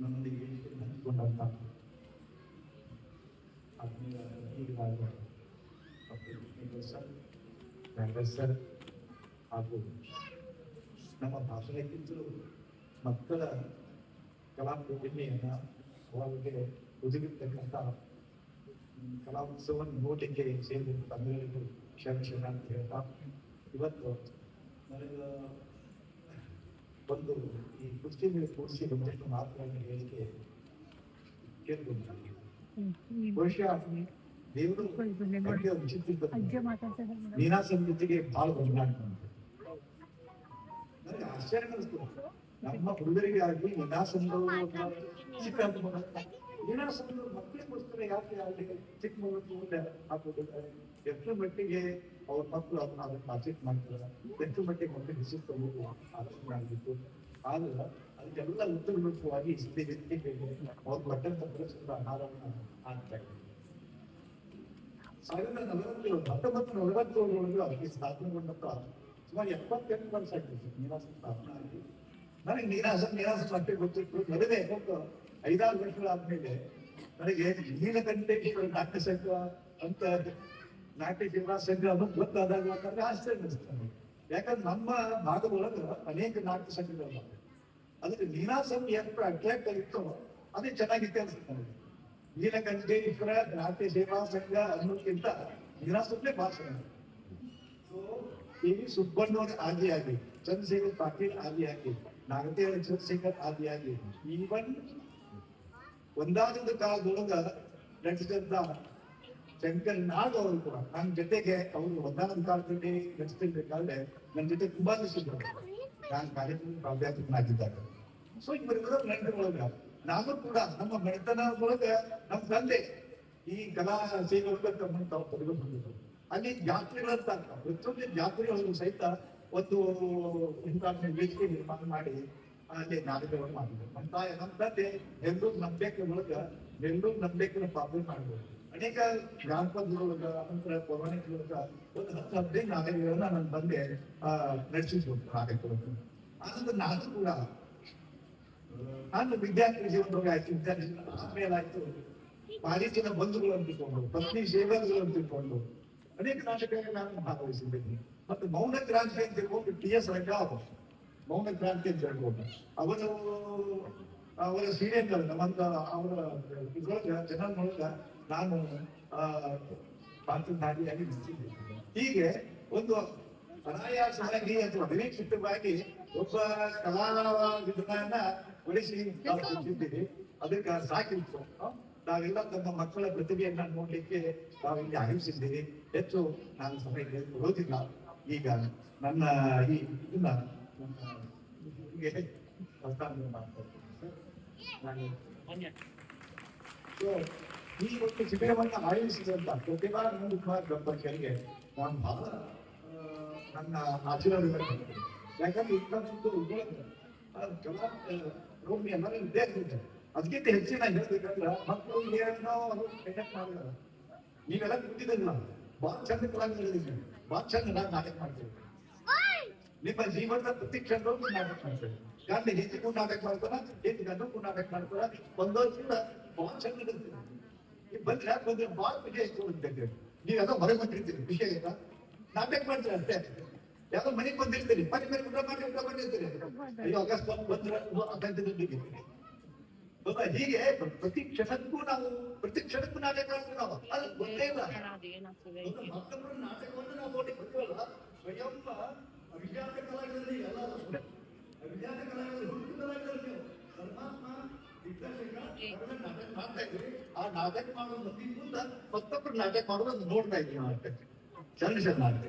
ನಮ್ಮೊಂದಿಗೆ ಹಂಚಿಕೊಂಡಂತ ಆತ್ಮೀಯ ಹಿರಿಯರಾದ ಡಾಕ್ಟರ್ ಸರ್ ಹಾಗೂ ನಮ್ಮ ಭಾಷಣಕ್ಕಿಂತಲೂ ಮಕ್ಕಳ ಕಲಾ ಪ್ರತಿಮೆಯನ್ನು ಅವರಿಗೆ ಒದಗಿರ್ತಕ್ಕಂಥ ಕಲಾಂ ಉತ್ಸವವನ್ನು ನೋಡಲಿಕ್ಕೆ ಸೇರಿದ ತಮ್ಮೆಲ್ಲರಿಗೂ ಕ್ಷಣ ಕ್ಷಣ ಅಂತ ಹೇಳ್ತಾ ಇವತ್ತು ನನಗೆ ಒಂದು ಈ ಮೇಲೆ ಕೂರಿಸಿ ಒಂದಷ್ಟು ಮಾತುಗಳನ್ನು ಹೇಳಿಕೆ ಕೇಳ್ಬೋದು ನನಗೆ ಬಹುಶಃ ದೇವರು ನನಗೆ ಒಂದು ಚಿತ್ರಿಸಿದ್ದು ನೀನಾಸಂ ಜೊತೆಗೆ ಬಹಳ ಹೊಂದಾಣಿಕೆ ನನಗೆ ಆಶ್ಚರ್ಯ ಅನಿಸ್ತು. ನಮ್ಮ ಹುಡುಗರಿಗೆ ಆಗಲಿ ನೀನಾಸಂದು ಚಿಕ್ಕ ನೀನಾಸಂದು ಮಕ್ಕಳಿಗೋಸ್ಕರ ಯಾಕೆ ಅಲ್ಲಿ ಚಿಕ್ಕ ಮಕ್ಕಳು ಮುಂದೆ ಹಾಕೋದಿದ್ದಾರೆ ಎಷ್ಟು ಮಟ್ಟಿಗೆ ಅವ್ರ ಮಕ್ಕಳು ಅದನ್ನ ಅದನ್ನ ಪ್ರಾಜೆಕ್ಟ್ ಮಾಡ್ತಾರೆ. ಎಷ್ಟು ಮಟ್ಟಿಗೆ ಮಕ್ಕಳು ಶಿಸ್ತು ತಗೋಬೇಕು ಆಲೋಚನೆ ಆಗಬೇಕು ಆದ್ರೆ ಅದಕ್ಕೆಲ್ಲ ಉತ್ತರವಾಗಿ ಇಷ್ಟೇ ವ್ಯಕ್ತಿಗೆ ಅವ್ರ ಪಟ್ಟಂತ ಪರಿಸರದ ಆಹಾರವನ್ನು ಆಗ್ತಾ ಇದೆ ಸಾವಿರದ ನಲವತ್ತು ಹತ್ತೊಂಬತ್ತು ನಲವತ್ತೇಳರೊಳಗೆ ಅದಕ್ಕೆ ಸ್ಥಾಪನೆಗೊಂಡಂತ ಸುಮಾರು ಎಪ್ಪತ್ತೆಂಟು ವರ್ಷ ಆಗ್ತದೆ ನೀರಾಸ ಸ್ಥಾಪನೆ ಆಗಿ. ನನಗೆ ನೀರಾಸ ನೀರಾಸ ಮಟ್ಟೆ ಗೊತ್ತಿತ್ತು. ನಡೆದೇ ಒಂದು ಐದಾರು ವರ್ಷಗಳಾದ್ಮೇಲೆ ನನಗೆ ನೀಲಕಂಠೇಶ್ವರ ನಾಟ್ಯ ಸಂಘ ಅಂತ ನಾಟ್ಯ ಜಿಲ್ಲಾ ಸಂಘ ಅನ್ನೋದು ಗೊತ್ತಾದಾಗ ಯಾಕಂದ್ರೆ ಆಶ್ಚರ್ಯ ಅನಿಸ್ತದೆ ಯಾಕಂದ್ರೆ ನಮ್ಮ ಭಾಗದೊಳಗೆ ಅನೇಕ ನಾಟ್ಯ ಸಂಘಗಳು ಅದಕ್ಕೆ ನೀನಾಸಂ ಎಷ್ಟು ಅಟ್ರಾಕ್ಟ್ ಆಗಿತ್ತು. ಅದೇ ಚೆನ್ನಾಗಿತ್ತು ಅನ್ಸುತ್ತೆ ನನಗೆ ನೀಲಕಂಠೇಶ್ವರ ನಾಟ್ಯ ಸೇವಾ ಸಂಘ ಅನ್ನೋದಕ್ಕಿಂತ ನೀನಾಸಂನೇ ಭಾಷಣ ಕೆ ವಿ ಆಗಿ ಆಗಿ, ಚಂದ್ರಶೇಖರ್ ಪಾಟೀಲ್ ಆಗಿ ಆಗಿ ನಾಗದೇವ ಚಂದ್ರಶೇಖರ್ ಆದಿಯಾಗಿ ಈವನ್ ಒಂದಾದ ಕಾಲದೊಳಗ ನಡೆಸಿದಂತ ಶಂಕರ್ ನಾಗ್ ಅವರು ಕೂಡ ನನ್ನ ಜೊತೆಗೆ ಅವರು ಒಂದಾದ ಕಾಲದಲ್ಲಿ ನಡೆಸ್ತಿರ್ಬೇಕಾದ್ರೆ ನನ್ನ ಜೊತೆ ತುಂಬಾ ದಿವಸ ನಾನು ಕಾರ್ಯಕ್ರಮ ಪ್ರಾಧ್ಯಾಪಕನಾಗಿದ್ದಾಗ. ಸೊ ಇವರೆಲ್ಲ ಗಂಟೆಗಳೊಳಗ ನಾನು ಕೂಡ ನಮ್ಮ ಒಳಗ ನಮ್ಮ ತಂದೆ ಈ ಕಲಾ ಸೇವೆ ಒಳಗ ತಮ್ಮನ್ನು ತಾವು ತೆಗೆದುಕೊಂಡಿದ್ರು ಅಲ್ಲಿ ಜಾತ್ರೆಗಳಂತ ಪ್ರತಿಯೊಂದು ಜಾತ್ರೆಗಳನ್ನು ಸಹಿತ ಒಂದು ಇಂಥ ವೇದಿಕೆ ನಿರ್ಮಾಣ ಮಾಡಿ ಅಲ್ಲಿ ನಾಟಕಗಳನ್ನು ಮಾಡಿದ್ರು. ನಮ್ಮ ತಾಯಿ ನಮ್ಮ ತಂದೆ ನೆಲ್ಲೂರು ನಂಬೇಕೆ ಒಳಗ ಎಲ್ಲರೂ ನಂಬಿಕೆ ಪಾತ್ರ ಮಾಡಿದ್ರು. ಅನೇಕ ಜಾನಪದಗಳೊಳಗ ಅನಂತರ ಪೌರಾಣಿಕಗಳೊಳಗ ಒಂದು ಹತ್ತು ಹದಿನೈದು ನಾಟಕಗಳನ್ನ ನನ್ನ ತಂದೆ ಆ ನಡೆಸಿದ್ರು ನಾಟಕಗಳನ್ನು ಆನಂತರ ನಾನು ಕೂಡ, ನಾನು ವಿದ್ಯಾರ್ಥಿ ಜೀವನದೊಳಗೆ ಆಯ್ತು ವಿದ್ಯಾರ್ಥಿ ಆಮೇಲೆ ಆಯ್ತು. ಮಾರೀಚನ ಬಂಧುಗಳನ್ನು ತಿಳ್ಕೊಂಡು, ಪತ್ನಿ ಸೇವಕಗಳನ್ನು ತಿಳ್ಕೊಂಡು ಅನೇಕ ನಾಟಕಗಳಲ್ಲಿ ನಾನು ಭಾಗವಹಿಸಿದ್ದೇನೆ. ಮತ್ತು ಮೌನ ಕ್ರಾಂತಿ ಅಂತ ತಿಳ್ಕೊಂಡು ಟಿ ಎಸ್ ರಂಗಾವ್ ಮೌನ ಕ್ರಾಂತಿ ಅಂತ ಹೇಳ್ಬೋದು. ಅವರು, ಅವರ ಸೀರಿಯಲ್ ನಮ್ಮ ಅವರ ಇದ್ರೊಳಗ ಮೂಲಕ ನಾನು, ಆ, ಪಾತ್ರಧಾರಿಯಾಗಿ ನಿಂತಿದ್ದೆ ಹೀಗೆ ಒಂದು ಅನಾಯಾಸವಾಗಿ ಅಥವಾ ನಿರೀಕ್ಷಿತವಾಗಿ ಒಬ್ಬ ಕಲಾವಿದರನ್ನ ಉಳಿಸಿ ನಾವು ಅದಕ್ಕೆ ಸಾಕಿತ್ತು. ನಾವೆಲ್ಲ ತಮ್ಮ ಮಕ್ಕಳ ಪ್ರತಿಭೆಯನ್ನ ನೋಡ್ಲಿಕ್ಕೆ ನಾವು ಇಲ್ಲಿ ಆಗಮಿಸಿದ್ದೀವಿ ಹೆಚ್ಚು ನಾನು ಸಮಯ ಹೋಗಿಲ್ಲ. ಈಗ ನನ್ನ ಈ ಇದನ್ನ ನನ್ನ ಗುರುವಿಗೆ ಹಸ್ತಾಂತರ ಮಾಡ್ತಾ ಇದ್ದೀನಿ ಸರ್. ನಾನು ಸೊ, ಈ ಒಂದು ಶಿಬಿರವನ್ನು ಆಯೋಜಿಸಿದಂತ ಪ್ರತಿಭಾ ನಂದ ಕುಮಾರ್ ದಂಪತಿಗಳಿಗೆ ನಾನು ಬಹಳ ಆ, ನನ್ನ ಆಶೀರ್ವಾದ ಯಾಕಂದ್ರೆ ಇನ್ನೊಂದು ಕಲಾ ರೋಗಿ ಎಲ್ಲರೂ ಇದ್ದೇ ಇರ್ತಾರೆ ಅದಕ್ಕಿಂತ ಹೆಚ್ಚಿನ ಹೇಳ್ಬೇಕಂದ್ರೆ ಮಕ್ಕಳು ಏನೋ ಅದು ಕಂಡಕ್ಟ್ ಮಾಡಿದಾರ ನೀವೆಲ್ಲ ಕೂತಿದ್ದಿಲ್ಲ ಬಹಳ ಚಂದ ಕಲಾವಿದರಿದ್ದೀವಿ ಬಹಳ ಚಂದ ನಾನು ನಾಟಕ ಮಾಡ್ತೇವೆ ನಿಮ್ಮ ಜೀವನದ ಪ್ರತಿ ಕ್ಷಣದಲ್ಲೂ ನಾಟಕ ಮಾಡ್ತೇವೆ ಯಾಕೆ ಕೂಡ ನಾಟಕ ಮಾಡ್ತಾರ? ಹೆಚ್ಚು ಗಂಡು ನಾಟಕ ಮಾಡ್ತಾರ? ಒಂದೊಂದು ಕೂಡ ಬಹಳ ಚಂದ ಇರ್ತೀವಿ ನೀವು ಬಂದ್ರೆ ಯಾಕೆ ಬಂದ್ರೆ ಬಹಳ ವಿಷಯ ಇಟ್ಕೊಂಡಿದ್ದೇವೆ ನೀವೆಲ್ಲ ಹೊರಗೆ ಬಂದಿರ್ತೀರಿ ವಿಷಯ ಇಲ್ಲ. ನಾಟಕ ಮಾಡ್ತೀರ ಅಷ್ಟೇ. ಯಾವ್ದೋ ಮನೆಗೆ ಬಂದಿರ್ತೀರಿ ಮನೆ ಮೇಲೆ ಊಟ ಮಾಡಿ ಊಟ ಮಾಡಿರ್ತೀರಿ ಅಯ್ಯೋ ಒಂದು ಬಂದ್ರೆ ಹೌದಾ? ಹೀಗೆ ಪ್ರತಿ ಕ್ಷಣಕ್ಕೂ ನಾವು ಪ್ರತಿ ಕ್ಷಣಕ್ಕೂ ನಾಟಕ ಮಾಡ್ತೀವಿ ನಾವು. ಅದು ಗೊತ್ತೇ ಇಲ್ಲ. ಮತ್ತೊಬ್ಬರ ನಾಟಕವನ್ನು ನಾವು ನೋಡಿ ಬರ್ತೀವಲ್ಲ ನಾಟಕ ಮಾಡ್ತಾ ಇದ್ರಿ ಆ ನಾಟಕ ಮಾಡೋ ಮುಂದೆ ಮತ್ತೊಬ್ಬರು ನಾಟಕ ಮಾಡೋದು ನೋಡ್ತಾ ಇದ್ವಿ ನಾಟಕ. ನಾಟಕ